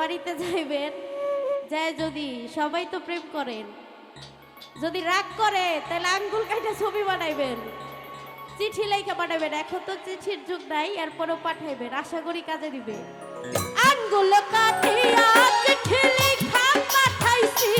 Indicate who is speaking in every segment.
Speaker 1: বাড়িতে যাইবেন যায় যদি সবাই তো প্রেম করেন। যদি রাগ করে, তাহলে আঙ্গুল কাইটা ছবি বানাইবেন। চিঠি লেখা পাঠাবেন এখন তো চিঠির যুগ নাই, এরপরও পাঠাইবেন, আশা করি কাজে দিবে। আঙ্গুল কাটিয়া চিঠি লেখা পাঠাইছি।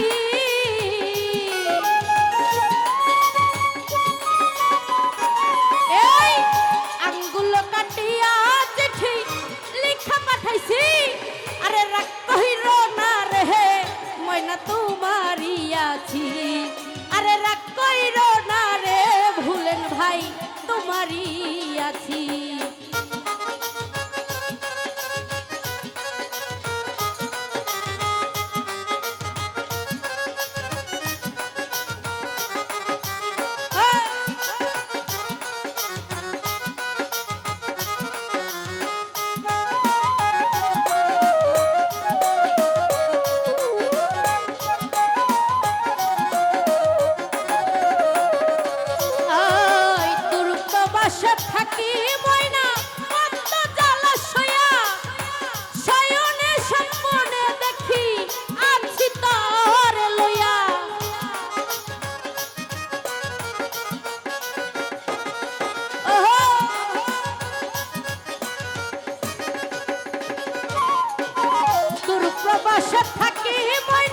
Speaker 1: বসে থাকি মই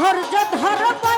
Speaker 1: ধৈর্য ধরব।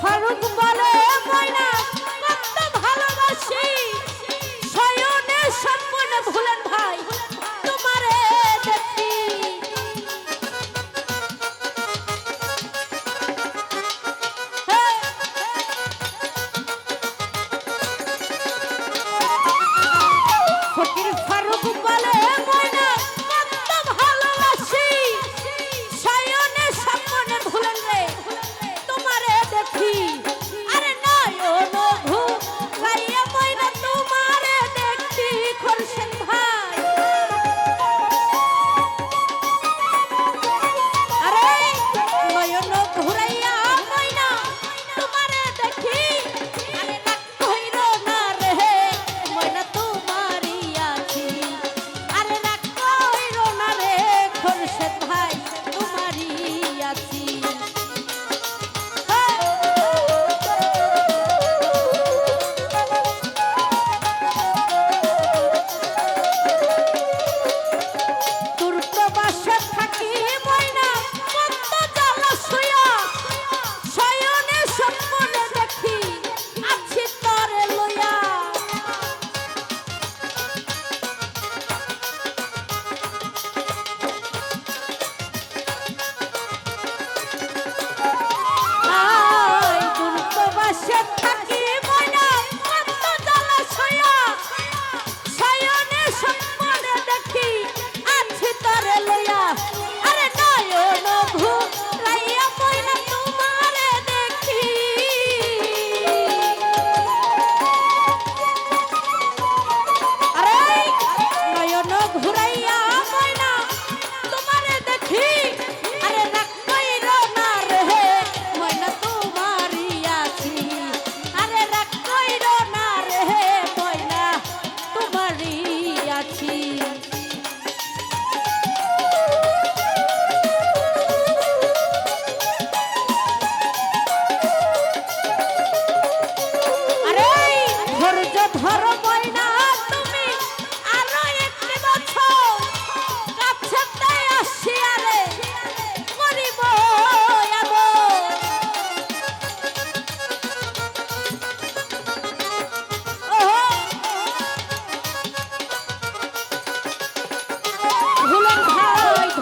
Speaker 1: ফারুক বলে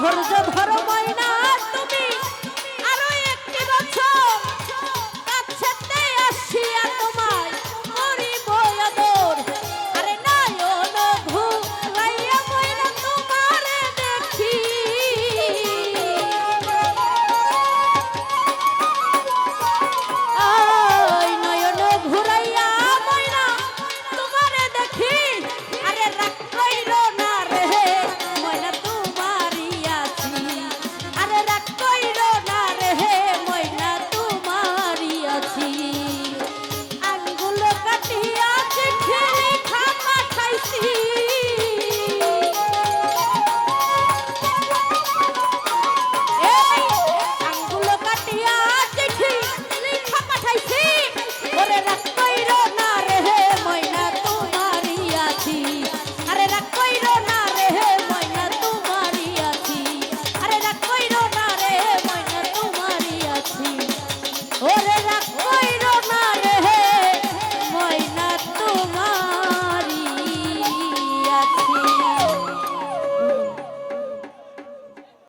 Speaker 1: ঘর